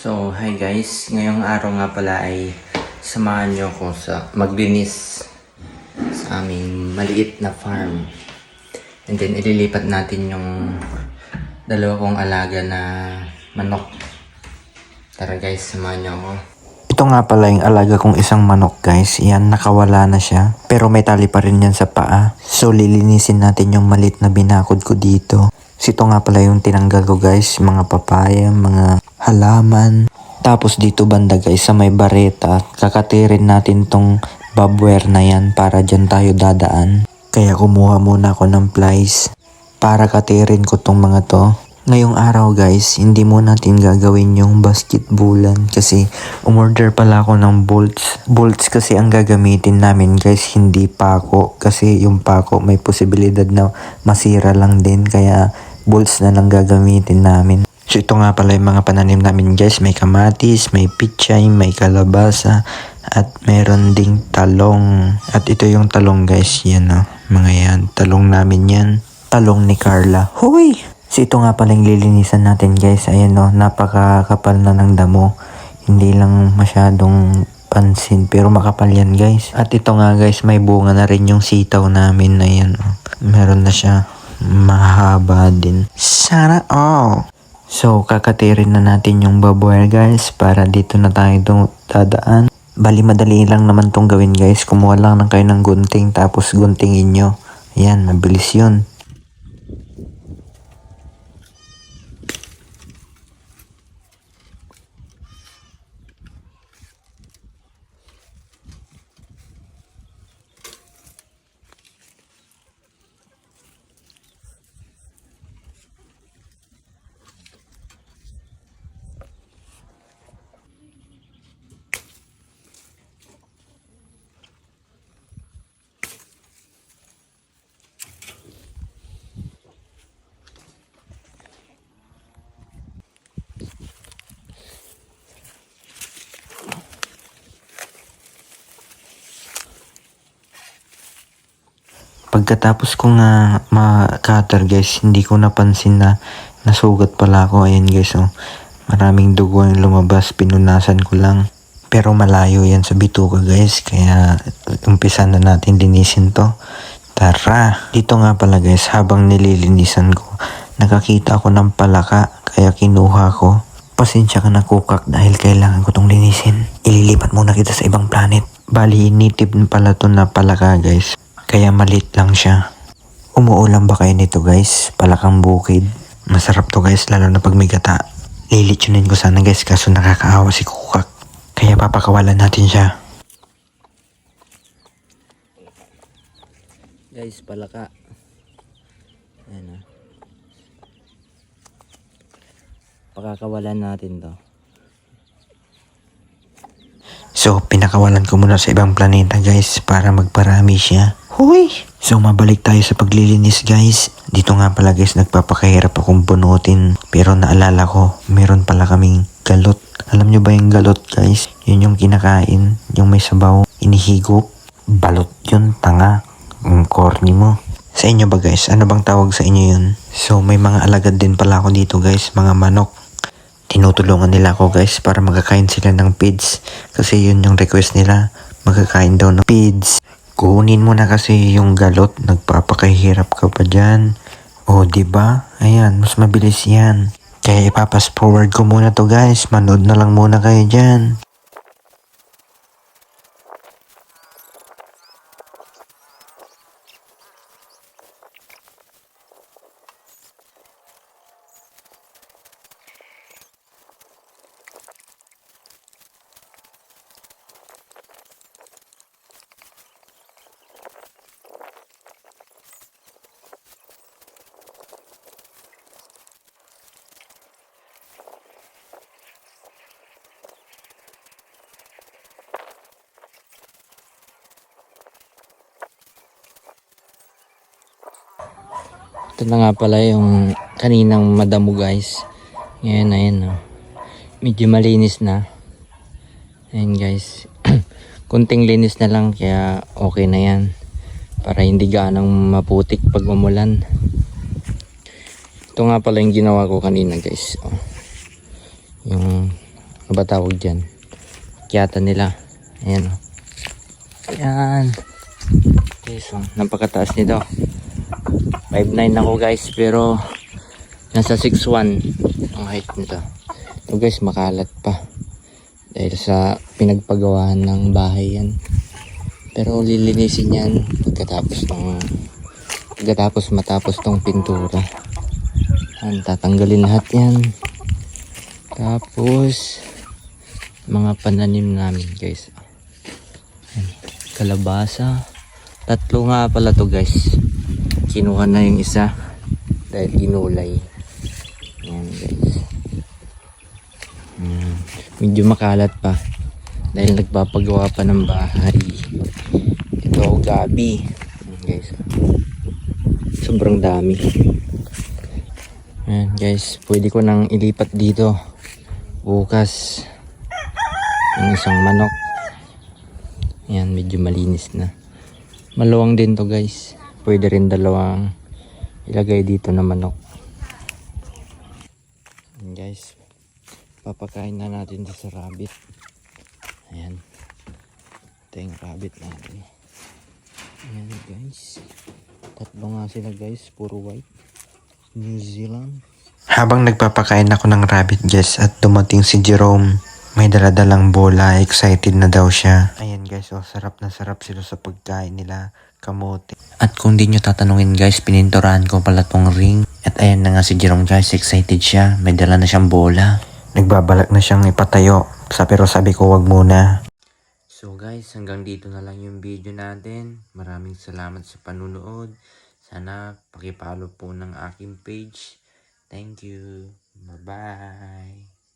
So, hi guys. Ngayong araw nga pala ay samahan nyo ko sa maglinis sa aming maliit na farm. And then, ililipat natin yung dalawa kong alaga na manok. Tara guys, samahan nyo ako. Ito nga pala yung alaga kong isang manok guys. Yan, nakawala na siya. Pero may tali pa rin yan sa paa. So lilinisin natin yung malit na binakod ko dito. So nga pala yung tinanggal ko guys. Mga papaya, mga halaman. Tapos dito banda guys sa may bareta. Kakatirin natin tong bobware na yan para dyan tayo dadaan. Kaya kumuha muna ako ng plies para katirin ko tong mga to. Ngayong araw guys, hindi mo natin gagawin yung basketballan kasi umorder pala ako ng bolts. Bolts kasi ang gagamitin namin guys, hindi pako kasi yung pako may posibilidad na masira lang din kaya bolts na lang gagamitin namin. So ito nga pala yung mga pananim namin guys, may kamatis, may pichay, may kalabasa at meron ding talong. At ito yung talong guys, yan o, mga yan, talong namin yan. Talong ni Carla. Hoy! So ito nga pala yung lilinisan natin guys. Ayan o, napakakapal na ng damo. Hindi lang masyadong pansin pero makapal yan guys. At ito nga guys, may bunga na rin yung sitaw namin na yan. o. Meron na siya. Mahaba din. Sana all. So, kakatirin na natin yung baboy guys para dito na tayo dadaan. Bali, madali lang naman tong gawin guys. Kumuha lang ng kayo ng gunting tapos guntingin nyo. Ayan, mabilis yun. Pagkatapos ko nga ma-cutter guys, hindi ko napansin na nasugat pala ako. Ayan guys, oh. Maraming dugo yung lumabas, pinunasan ko lang. Pero malayo yan sa bituka guys, kaya umpisa na natin linisin to. Tara! Dito nga pala guys, habang nililinisan ko, nakakita ako ng palaka, kaya kinuha ko. Pasensya ka na kukak dahil kailangan ko tong linisin. Ililipat muna kita sa ibang planet. Bali, native pala to na palaka guys. Kaya malit lang siya. Umuulam ba kayo nito guys? Palakang bukid. Masarap to guys lalo na pag may gata. Lilitsunin ko sana guys kaso nakakaawa si Kukak. Kaya papakawalan natin siya. Guys, palaka. Ayan o. Pakakawalan natin to. So, pinakawalan ko muna sa ibang planeta guys para magparami siya. Huy! So, mabalik tayo sa paglilinis guys. Dito nga pala guys, nagpapakahirap akong bunutin. Pero naalala ko, meron pala kaming galot. Alam nyo ba yung galot guys? Yun yung kinakain, yung may sabaw, inihigop. Balot yun, tanga. Ang corny mo. Sa inyo ba guys? Ano bang tawag sa inyo yun? So, may mga alagad din pala ako dito guys, mga manok. Tinutulungan nila ako guys para magkakain sila ng pids. Kasi yun yung request nila. Magkakain daw ng pids. Kunin mo na kasi yung galot. Nagpapakahirap ka pa dyan. O, di ba? Ayan, mas mabilis yan. Kaya ipapas forward ko muna to guys. Manood na lang muna kayo dyan. Ito na nga pala yung kaninang madamo guys. Ngayon, ayan oh. Medyo malinis na. Ayan guys. Kunting linis na lang kaya okay na yan. Para hindi ganang maputik pag umulan. Ito nga pala yung ginawa ko kanina guys. Oh. Yung Ano ba tawag dyan? Kiyata nila. Ayan o. Ayan. Okay, so, napakataas nito. 5'9 ako guys, pero nasa 6'1 ang height nito. Ito guys, makalat pa. Dahil sa pinagpagawahan ng bahay yan. Pero lilinisin yan pagkatapos ng pagkatapos matapos tong pintura. Yan, tatanggalin lahat yan. Tapos mga pananim namin guys. Yan, kalabasa. Tatlo nga pala to guys. Kinuha na yung isa dahil ginulay. Yan guys. Hmm, medyo makalat pa dahil nagpapagawa pa ng bahay. Ito gabi. Yan, guys. Sobrang dami. Ayan guys, pwede ko nang ilipat dito. Bukas. Yung isang manok. Ayan, medyo malinis na. Maluwang din to guys. Pwede rin dalawang ilagay dito na manok. Ayan guys, papakain na natin sa rabbit. Ayan. Ito yung rabbit natin. Ayan guys. Tatlo nga sila guys, puro white. New Zealand. Habang nagpapakain ako ng rabbit guys at dumating si Jerome, may daladalang bola, excited na daw siya. Ayan guys, oh, sarap na sarap sila sa pagkain nila, kamote. At kung di nyo tatanungin guys, pininturahan ko pala tong ring. At ayan na nga si Jerome guys, excited siya, may dala na siyang bola. Nagbabalak na siyang ipatayo, sa pero sabi ko wag muna. So guys, hanggang dito na lang yung video natin. Maraming salamat sa panunood. Sana pakipalo po ng aking page. Thank you. Bye-bye.